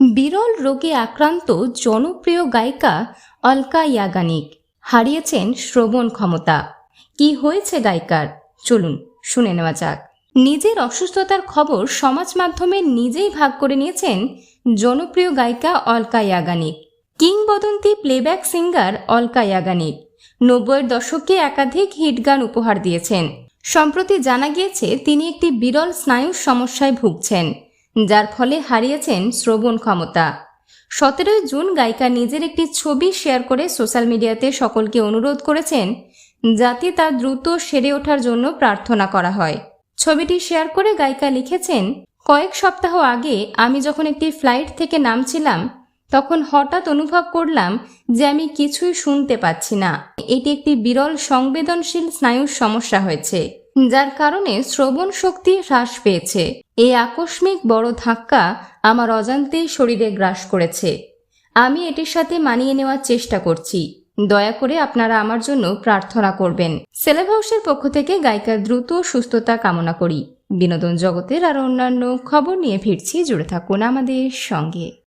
বিরল রোগে আক্রান্ত জনপ্রিয় গায়িকা অলকা ইয়াগানিক হারিয়েছেন শ্রবণ ক্ষমতা। কি হয়েছে গায়িকার? চলুন শুনে নেওয়া যাক। নিজের অসুস্থতার খবর সমাজ মাধ্যমে নিজেই ভাগ করে নিয়েছেন জনপ্রিয় গায়িকা অলকা ইয়াগানিক। কিংবদন্তি প্লেব্যাক সিঙ্গার অলকা ইয়াগানিক নব্বইয়ের দশকে একাধিক হিট গান উপহার দিয়েছেন। সম্প্রতি জানা গিয়েছে, তিনি একটি বিরল স্নায়ুর সমস্যায় ভুগছেন। যার ফলে হারিয়েছেন শ্রবণ ক্ষমতা। সতেরোই জুন গায়িকা নিজের একটি ছবি শেয়ার করে সোশ্যাল মিডিয়াতে সকলকে অনুরোধ করেছেন যাতে তার দ্রুত সেরে ওঠার জন্য প্রার্থনা করা হয়। ছবিটি শেয়ার করে গায়িকা লিখেছেন, কয়েক সপ্তাহ আগে আমি যখন একটি ফ্লাইট থেকে নামছিলাম, তখন হঠাৎ অনুভব করলাম যে আমি কিছুই শুনতে পাচ্ছি না। এটি একটি বিরল সংবেদনশীল স্নায়ুর সমস্যা হয়েছে। যার কারণে শ্রবণ শক্তি হ্রাস পেয়েছে। এই আকস্মিক বড় ধাক্কা আমার অজান্তেই শরীরে গ্রাস করেছে। আমি এটির সাথে মানিয়ে নেওয়ার চেষ্টা করছি। দয়া করে আপনারা আমার জন্য প্রার্থনা করবেন। সেলেব হাউসের পক্ষ থেকে গায়িকার দ্রুত সুস্থতা কামনা করি। বিনোদন জগতের আর অন্যান্য খবর নিয়ে ফিরছি। জুড়ে থাকুন আমাদের সঙ্গে।